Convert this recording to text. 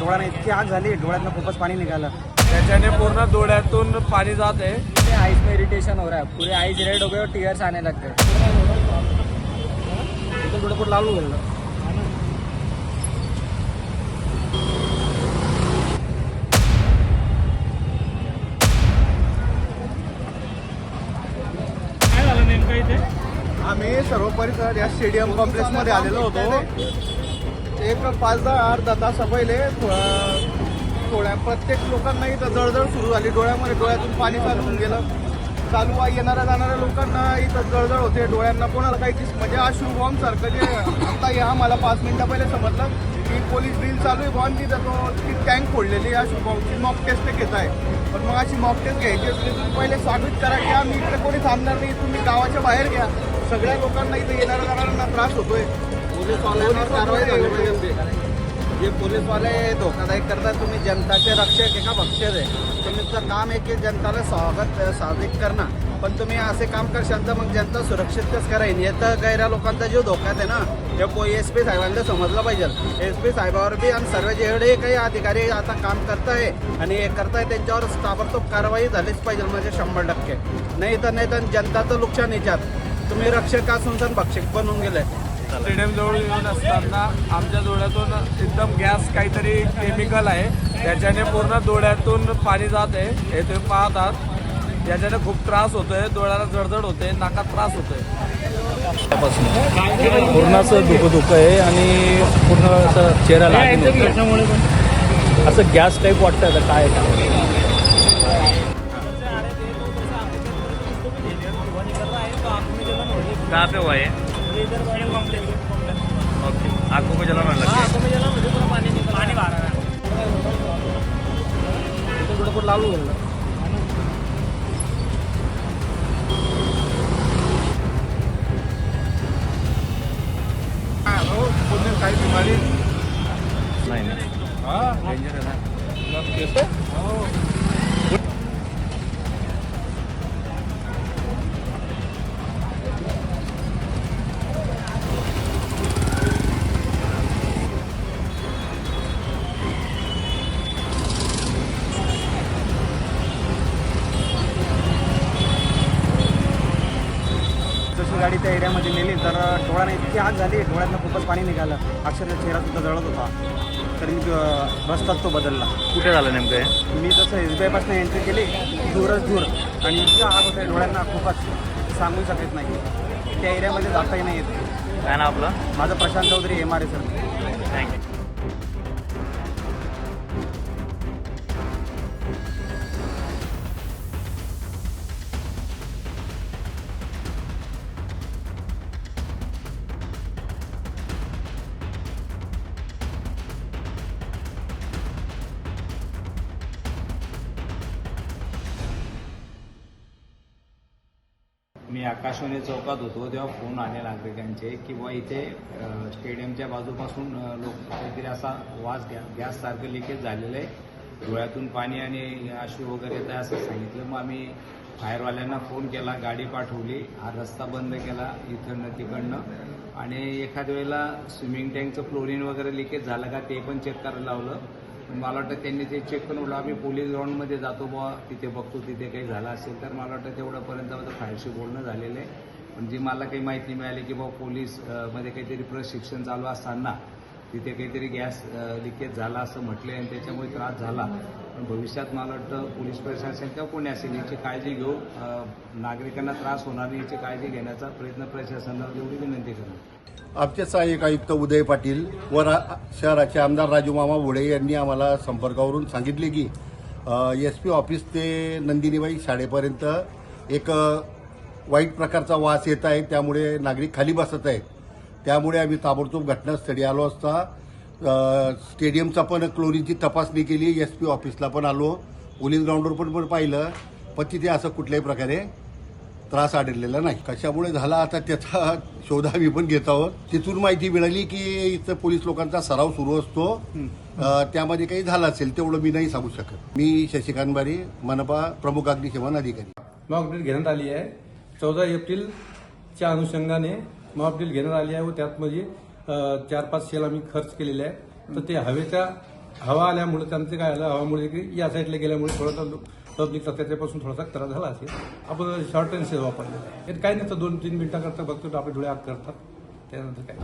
डोळ्यानं इतकी आग झाली डोळ्यातनं खूपच पाणी निघालं. त्याच्याने पूर्ण डोळ्यातून पाणी जात आहे. आईज में इरिटेशन हो रहा है. पूरे आईज रेड हो गए और टीयर्स आने लग गए इथून थोडं पुढं लालू गेलं आम्ही सर्व परिसर या स्टेडियम कॉम्प्लेक्समध्ये आलेलो होतो. एक पाच दहा अर्धा तासा पहिले डोळ्या थोड्या प्रत्येक लोकांना इथं जळजळ सुरू झाली. डोळ्यामध्ये डोळ्यातून पाणी चालू होऊन गेलं. चालू आहे येणाऱ्या जाणाऱ्या लोकांना इथं जळजळ होते. डोळ्यांना कोणाला काही दिस म्हणजे अश्रू बॉम्ब सारखं जे आता या मला पाच मिनटा पहिले समजलं की पोलीस ड्रिल चालू आहे. बॉम्ब तिथं तो ती टँक फोडलेली या अश्रू बॉम्बची मॉक टेस्ट घेत आहे. पण मग अशी मॉक टेस्ट घ्यायची असली तुम्ही पहिले साबित करा की आम्ही इकडे कोणी थांबणार नाही. तुम्ही गावाच्या बाहेर घ्या. सगळ्या लोकांना इथं येणाऱ्या जाणाऱ्यांना त्रास होतोय. पोलीसवाल्यांवर कारवाई झाली पाहिजे जे पोलीसवाले धोकादायक करतात तुम्ही जनताचे रक्षक एका का भक्षक आहे तुमचं काम आहे की जनताला स्वागत साधित करणं पण तुम्ही असे काम करशाल तर मग जनता सुरक्षितच करेन हे तर गैरा लोकांचा जीव धोक्यात आहे ना हे एस पी साहेबांना समजलं पाहिजे। एस पी साहेबावर बी आणि सर्व जेवढे काही अधिकारी आता काम करताय आणि हे करताय त्यांच्यावर ताबडतोब कारवाई झालीच पाहिजे म्हणजे शंभर टक्के. नाही तर नाही तर जनताचं नुकसान याच्यात तुम्ही रक्षक असून तर भक्षक बनून गेले? स्टेडियम जवळ येऊन असताना आमच्या डोळ्यातून एकदम गॅस काहीतरी केमिकल आहे. त्याच्याने पूर्ण डोळ्यातून पाणी जात आहे. हे तुम्ही पाहतात. त्याच्याने खूप त्रास होतोय. डोळ्याला जळजळ होते नाकात त्रास होतोय. पूर्ण असं धुकं धुकं आहे आणि पूर्ण असं चेहरा असं गॅस टाईप वाटतं आता काय कहाँ पे हुआ ये ओके आंखों को जलन होने लग गया इथून थोडं पुढं लालू गेलं काही बिमारी नहीं नहीं जशी गाडी त्या एरियामध्ये नेली तर डोळ्यानं इतकी आग झाली डोळ्यातनं खूपच पाणी निघालं. अक्षरशः चेहरा सुद्धा जळत होता. तर मी रस्ताच तो बदलला. कुठे झालं नेमकं हे? मी जसं एस बी आयपासून एंट्री केली दूरच दूर. आणि इतकं आग होतं डोळ्यांना खूपच सांगू शकत नाही. त्या एरियामध्ये जाताही नाही येत. काय नाव आपलं? माझं Prashant Chaudhari M R A sir thank you मी आकाशवाणी चौकात होतो तेव्हा फोन आले नागरिकांचे की इथे स्टेडियमच्या बाजूपासून लोक काहीतरी असा वास गॅ गॅससारखं लिकेज झालेलं आहे डोळ्यातून पाणी आणि अश्रू वगैरे येत आहे असं सांगितलं. मग आम्ही फायरवाल्यांना फोन केला गाडी पाठवली हा रस्ता बंद केला इथं तिकडनं. आणि एखाद्या वेळेला स्विमिंग टँकचं फ्लोरिन वगैरे लिकेज झालं का ते पण चेक करायला लावलं. मला वाटतं त्यांनी ते चेक करून बोललं आम्ही पोलीस ग्राउंडमध्ये जातो बुवा तिथे बघतो तिथे काही झालं असेल तर मला वाटतं तेवढ्यापर्यंत माझं फायरशी बोलणं झालेलं आहे. पण जी मला काही माहिती मिळाली की बाबा पोलीसमध्ये काहीतरी प्रशिक्षण चालू असताना तिथे काहीतरी गॅस लिकेज झाला असं म्हटलं आणि त्याच्यामुळे त्रास झाला. पण भविष्यात मला वाटतं पोलीस प्रशासन किंवा कोणी असेल याची काळजी घेऊ. नागरिकांना त्रास होणार नाही याची काळजी घेण्याचा प्रयत्न प्रशासनाला एवढी विनंती करू आमचे सहाय्यक आयुक्त उदय पाटील व रा शहराचे आमदार राजूमामा भोळे यांनी आम्हाला संपर्कावरून सांगितले की एस पी ऑफिस ते नंदिनीबाई शाळेपर्यंत एक वाईट प्रकारचा वास येत आहे. त्यामुळे नागरिक खाली बसत आहेत. त्यामुळे आम्ही ताबडतोब घटनास्थळी आलो असता स्टेडियमचा पण क्लोरीनची तपासणी केली. एस पी ऑफिसला पण आलो. पोलीस ग्राउंडवर पण पण पाहिलं. पण तिथे असं कुठल्याही प्रकारे त्रास आढळलेला नाही. कशामुळे झाला आता त्याचा शोध आम्ही पण घेत आहोत. तिथून माहिती मिळाली की इथं पोलीस लोकांचा सराव सुरू असतो. त्यामध्ये काही झालं असेल तेवढं मी नाही सांगू शकत. मी शशिकांत बारी मनपा प्रमुख अग्निशमन अधिकारी. मॉक ड्रिल घेण्यात आली आहे. चौदा एप्रिलच्या अनुषंगाने मॉक ड्रिल घेण्यात आली आहे व त्यात म्हणजे चार पाच शेल आम्ही खर्च केलेले आहे तर ते हवेच्या हवा आल्यामुळे त्यांचं काय आलं हवामुळे की या साईडला गेल्यामुळे थोडासा पब्लिकचा त्याच्यापासून थोडासा त्रास झाला असेल. आपण शॉर्ट टर्म सेवा वापरलेला आहे काय नसतं दोन तीन मिनिटाकरता बघतो आपले डोळे आग करतात. त्यानंतर काय?